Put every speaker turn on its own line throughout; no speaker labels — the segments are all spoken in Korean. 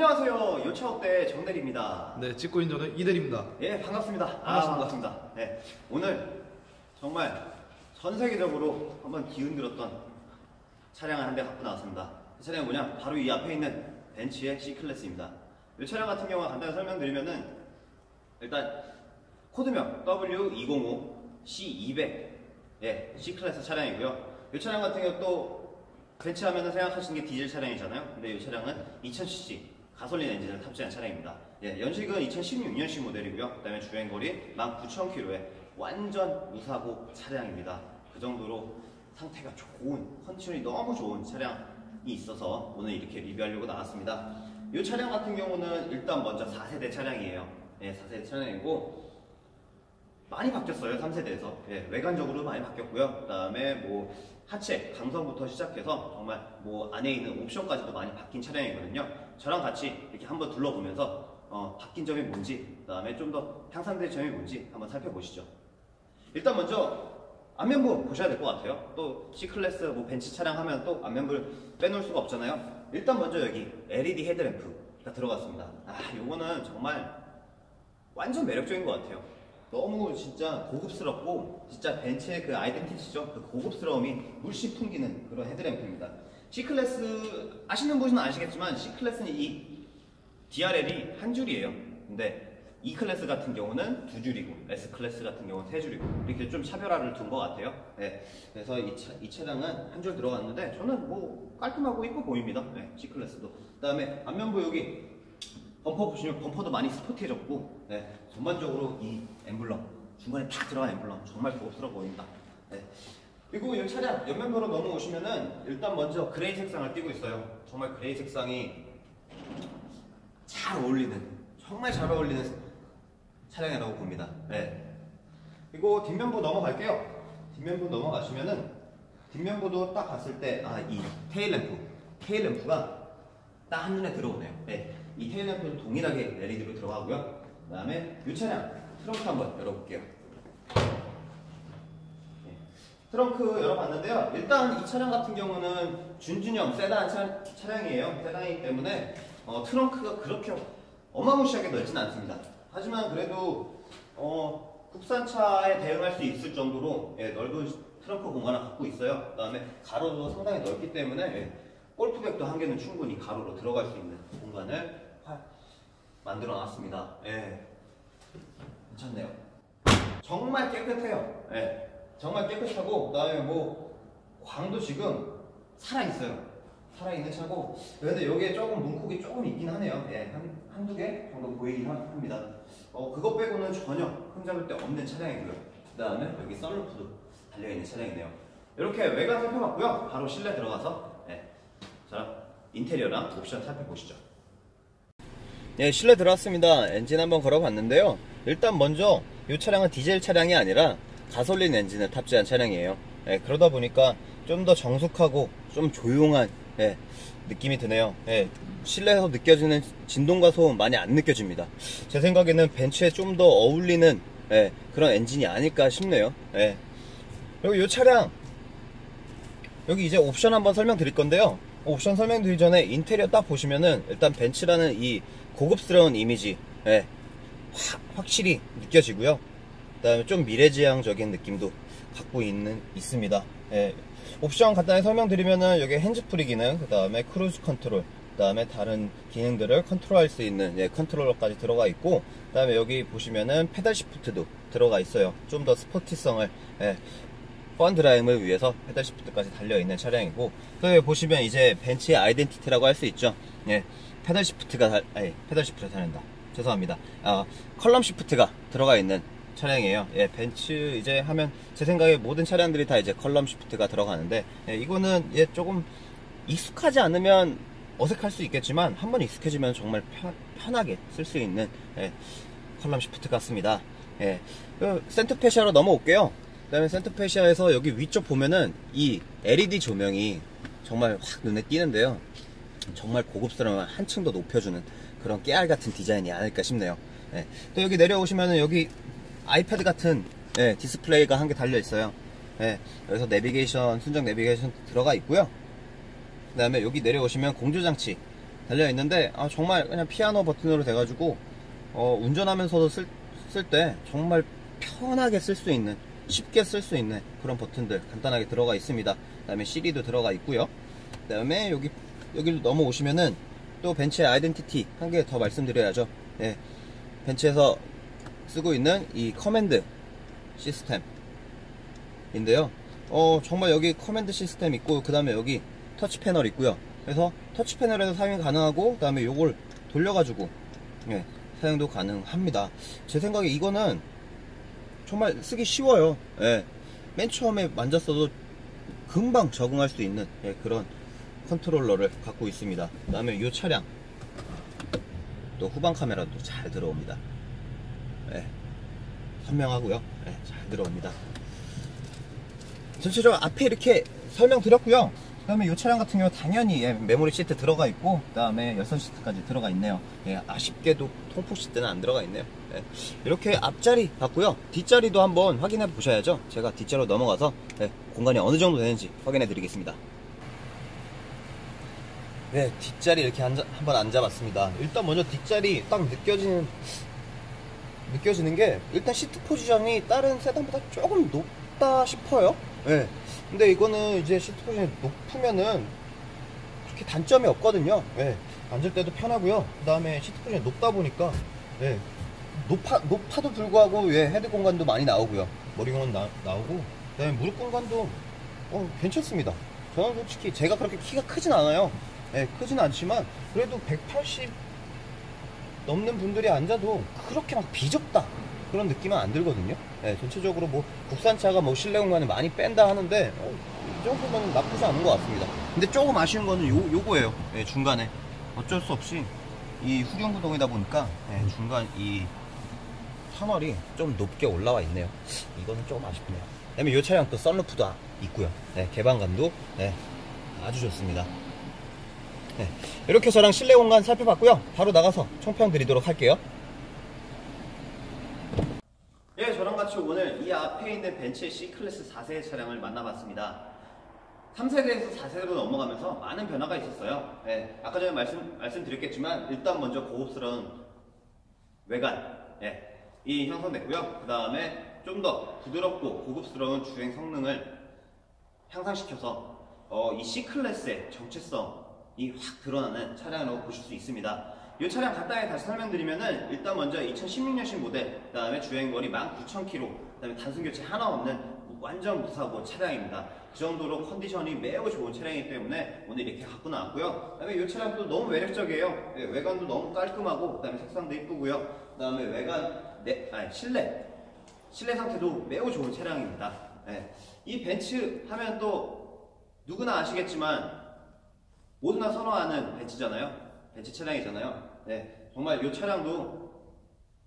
안녕하세요. 요차업 대 정대리입니다.
네, 찍고 있는 저는 이대리입니다.
예, 반갑습니다. 아,
반갑습니다.
반갑습니다. 네, 오늘 정말 전 세계적으로 한번 기운 들었던 차량을 한 대 갖고 나왔습니다. 그 차량이 뭐냐? 바로 이 앞에 있는 벤츠의 C클래스입니다. 이 차량 같은 경우 간단히 설명드리면은 일단 코드명 W205 C200 예, C클래스 차량이고요. 이 차량 같은 경우 또 벤츠 하면은 생각하시는 게 디젤 차량이잖아요. 근데 이 차량은 2000cc 가솔린 엔진을 탑재한 차량입니다. 예, 연식은 2016년식 모델이고요. 그다음에 주행 거리 19,000km에 완전 무사고 차량입니다. 그 정도로 상태가 좋은, 컨디션이 너무 좋은 차량이 있어서 오늘 이렇게 리뷰하려고 나왔습니다. 이 차량 같은 경우는 일단 먼저 4세대 차량이에요. 예, 4세대 차량이고 많이 바뀌었어요 3세대에서. 예, 외관적으로 많이 바뀌었고요. 그 다음에 뭐 하체 강성부터 시작해서 정말 뭐 안에 있는 옵션까지도 많이 바뀐 차량이거든요. 저랑 같이 이렇게 한번 둘러보면서 어, 바뀐 점이 뭔지 그 다음에 좀 더 향상될 점이 뭔지 한번 살펴보시죠. 일단 먼저 안면부 보셔야 될 것 같아요. 또 C클래스 뭐 벤츠 차량 하면 또 안면부를 빼놓을 수가 없잖아요. 일단 먼저 여기 LED 헤드램프가 들어갔습니다. 아 요거는 정말 완전 매력적인 것 같아요 너무 진짜 고급스럽고 진짜 벤츠의 그 아이덴티티죠. 그 고급스러움이 물씬 풍기는 그런 헤드램프입니다. C클래스 아시는 분은 아시겠지만 C클래스는 이 DRL이 한 줄이에요. 근데 E클래스 같은 경우는 두 줄이고 S클래스 같은 경우는 세 줄이고 이렇게 좀 차별화를 둔 것 같아요. 네. 그래서 이, 차, 이 차량은 한 줄 들어갔는데 저는 뭐 깔끔하고 이뻐 보입니다. 네. C클래스도. 그 다음에 앞면부 여기 범퍼 보시면 범퍼도 많이 스포티해졌고 네, 전반적으로 이 엠블럼 중간에 탁 들어간 엠블럼 정말 고급스러워 보인다. 네. 그리고 이 차량 옆면부로 넘어오시면은 일단 먼저 그레이 색상을 띠고 있어요. 정말 그레이 색상이 잘 어울리는 정말 잘 어울리는 차량이라고 봅니다. 네. 그리고 뒷면부 넘어갈게요. 뒷면부 넘어가시면은 뒷면부도 딱 봤을 때 아 이 테일 램프 테일 램프가 딱 한눈에 들어오네요. 네. 이 테일 램프도 동일하게 LED로 들어가고요. 그 다음에 이 차량 트렁크 한번 열어볼게요. 네. 트렁크 열어봤는데요. 일단 이 차량 같은 경우는 준준형 세단 차, 차량이에요. 세단이기 때문에 어, 트렁크가 그렇게 어마무시하게 넓진 않습니다. 하지만 그래도 어, 국산차에 대응할 수 있을 정도로 예, 넓은 트렁크 공간을 갖고 있어요. 그 다음에 가로도 상당히 넓기 때문에 예, 골프백도 한 개는 충분히 가로로 들어갈 수 있는 공간을 만들어 놨습니다. 예. 괜찮네요. 정말 깨끗해요. 예. 정말 깨끗하고, 그 다음에 뭐, 광도 지금 살아 있어요. 살아 있는 차고, 근데 여기에 조금 문콕이 조금 있긴 하네요. 예. 한, 한두 개 정도 보이긴 합니다. 어, 그것 빼고는 전혀 흠잡을 데 없는 차량이고요. 그 다음에 여기 썬루프도 달려 있는 차량이네요. 이렇게 외관 살펴봤고요. 바로 실내 들어가서, 예. 자, 인테리어랑 옵션 살펴보시죠. 네, 실내 들어왔습니다. 엔진 한번 걸어봤는데요. 일단 먼저 이 차량은 디젤 차량이 아니라 가솔린 엔진을 탑재한 차량이에요. 예, 그러다 보니까 좀 더 정숙하고 좀 조용한 예, 느낌이 드네요. 예, 실내에서 느껴지는 진동과 소음 많이 안 느껴집니다. 제 생각에는 벤츠에 좀 더 어울리는 예, 그런 엔진이 아닐까 싶네요. 예. 그리고 이 차량 여기 이제 옵션 한번 설명드릴 건데요. 옵션 설명드리기 전에 인테리어 딱 보시면은 일단 벤츠라는 이 고급스러운 이미지 예, 화- 확실히 느껴지고요. 그 다음에 좀 미래지향적인 느낌도 갖고 있는 있습니다. 예, 옵션 간단히 설명드리면은 여기 핸즈프리 기능, 그 다음에 크루즈 컨트롤, 그 다음에 다른 기능들을 컨트롤할 수 있는 예, 컨트롤러까지 들어가 있고, 그 다음에 여기 보시면은 페달 시프트도 들어가 있어요. 좀 더 스포티성을 예, 펀 드라임을 위해서 페달 시프트까지 달려있는 차량이고 그 보시면 이제 벤츠의 아이덴티티라고 할 수 있죠 예, 페달 시프트가 달, 아니 페달 시프트가 달린다. 죄송합니다. 아, 컬럼 시프트가 들어가 있는 차량이에요. 예, 벤츠 이제 하면 제 생각에 모든 차량들이 다 이제 컬럼 시프트가 들어가는데 예, 이거는 예, 조금 익숙하지 않으면 어색할 수 있겠지만 한번 익숙해지면 정말 편, 편하게 쓸 수 있는 예, 컬럼 시프트 같습니다. 예, 그 센터페시아로 넘어올게요. 그 다음에 센터페시아에서 여기 위쪽 보면은 이 LED 조명이 정말 확 눈에 띄는데요. 정말 고급스러운 한층 더 높여주는 그런 깨알 같은 디자인이 아닐까 싶네요. 예. 또 여기 내려오시면은 여기 아이패드 같은 예, 디스플레이가 한 개 달려 있어요. 예, 여기서 내비게이션, 순정 내비게이션 들어가 있고요. 그 다음에 여기 내려오시면 공조장치 달려 있는데 아, 정말 그냥 피아노 버튼으로 돼가지고 어, 운전하면서도 쓸 때 정말 편하게 쓸 수 있는 쉽게 쓸 수 있는 그런 버튼들 간단하게 들어가 있습니다. 그 다음에 CD도 들어가 있고요. 그 다음에 여기 여기로 넘어오시면은 또 벤츠의 아이덴티티 한 개 더 말씀드려야죠. 예, 벤츠에서 쓰고 있는 이 커맨드 시스템인데요. 어, 정말 여기 커맨드 시스템 있고 그 다음에 여기 터치 패널 있고요. 그래서 터치 패널에서 사용이 가능하고 그 다음에 요걸 돌려가지고 예, 사용도 가능합니다. 제 생각에 이거는 정말 쓰기 쉬워요. 예, 맨 처음에 만졌어도 금방 적응할 수 있는 예, 그런 컨트롤러를 갖고 있습니다. 그 다음에 이 차량 또 후방 카메라도 잘 들어옵니다. 예, 선명하고요. 예, 잘 들어옵니다. 전체적으로 앞에 이렇게 설명드렸고요. 그 다음에 이 차량 같은 경우 당연히 예, 메모리 시트 들어가 있고 그 다음에 열선 시트까지 들어가 있네요. 예, 아쉽게도 통풍 시트는 안 들어가 있네요. 예, 이렇게 앞자리 봤고요. 뒷자리도 한번 확인해 보셔야죠. 제가 뒷자리로 넘어가서 예, 공간이 어느 정도 되는지 확인해 드리겠습니다. 네, 뒷자리 이렇게 한번 앉아봤습니다. 일단 먼저 뒷자리 딱 느껴지는 느껴지는 게 일단 시트 포지션이 다른 세단보다 조금 높다 싶어요. 네. 근데 이거는 이제 시트 포지션이 높으면은 그렇게 단점이 없거든요. 네. 앉을 때도 편하고요. 그 다음에 시트 포지션이 높다 보니까 네. 높아 높아도 불구하고 예, 헤드 공간도 많이 나오고요. 머리 공간 나, 나오고 그 다음에 무릎 공간도 어, 괜찮습니다. 저는 솔직히 제가 그렇게 키가 크진 않아요. 예, 크진 않지만 그래도 180 넘는 분들이 앉아도 그렇게 막 비좁다 그런 느낌은 안 들거든요. 예, 전체적으로 뭐 국산차가 뭐 실내 공간을 많이 뺀다 하는데 어, 이 정도면 나쁘지 않은 것 같습니다. 근데 조금 아쉬운 거는 요 요거예요. 예, 중간에 어쩔 수 없이 이 후륜 구동이다 보니까 예, 중간 이 터널이 좀 높게 올라와 있네요. 이거는 조금 아쉽네요. 그다음에 이 차량 또 썬루프도 있고요. 네, 개방감도 네, 아주 좋습니다. 네, 이렇게 저랑 실내 공간 살펴봤고요. 바로 나가서 총평 드리도록 할게요. 예, 저랑 같이 오늘 이 앞에 있는 벤츠의 C클래스 4세 차량을 만나봤습니다. 3세대에서 4세대로 넘어가면서 많은 변화가 있었어요. 예, 아까 전에 말씀, 말씀드렸겠지만 일단 먼저 고급스러운 외관, 예, 이 형성됐고요. 그 다음에 좀 더 부드럽고 고급스러운 주행 성능을 향상시켜서 어, 이 C클래스의 정체성 이 확 드러나는 차량으로 보실 수 있습니다. 이 차량 간단히 다시 설명드리면은 일단 먼저 2016년식 모델, 그 다음에 주행거리 19,000km, 그 다음에 단순 교체 하나 없는 완전 무사고 차량입니다. 그 정도로 컨디션이 매우 좋은 차량이기 때문에 오늘 이렇게 갖고 나왔고요. 그 다음에 이 차량도 너무 매력적이에요. 네, 외관도 너무 깔끔하고, 그 다음에 색상도 이쁘고요. 그 다음에 외관, 네, 아니, 실내. 실내 상태도 매우 좋은 차량입니다. 네. 이 벤츠 하면 또 누구나 아시겠지만 모두나 선호하는 벤츠잖아요. 벤츠 차량이잖아요. 네, 정말 이 차량도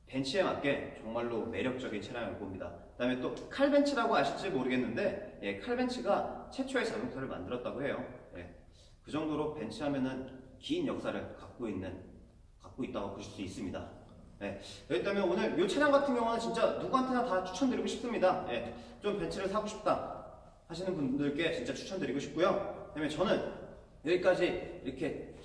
벤츠에 맞게 정말로 매력적인 차량을 봅니다. 그 다음에 또 칼벤츠라고 아실지 모르겠는데 예, 칼벤츠가 최초의 자동차를 만들었다고 해요. 예, 그 정도로 벤츠 하면은 긴 역사를 갖고 있는 갖고 있다고 보실 수 있습니다. 네. 그렇다면 오늘 이 차량 같은 경우는 진짜 누구한테나 다 추천드리고 싶습니다. 예, 좀 벤츠를 사고 싶다 하시는 분들께 진짜 추천드리고 싶고요. 그다음에 저는 여기까지 이렇게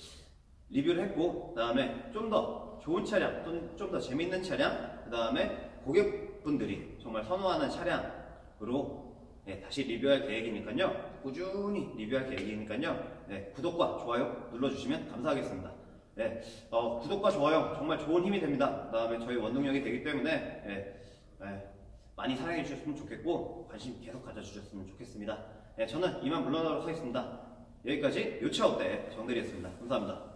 리뷰를 했고, 그 다음에 좀 더 좋은 차량, 좀더 재밌는 차량, 그 다음에 고객분들이 정말 선호하는 차량으로 예, 다시 리뷰할 계획이니까요. 꾸준히 리뷰할 계획이니까요. 예, 구독과 좋아요 눌러주시면 감사하겠습니다. 네, 어, 구독과 좋아요 정말 좋은 힘이 됩니다. 그 다음에 저희 원동력이 되기 때문에 예, 예, 많이 사랑해 주셨으면 좋겠고 관심 계속 가져주셨으면 좋겠습니다. 네, 저는 이만 물러나도록 하겠습니다. 여기까지 요차 어때 정대리였습니다. 감사합니다.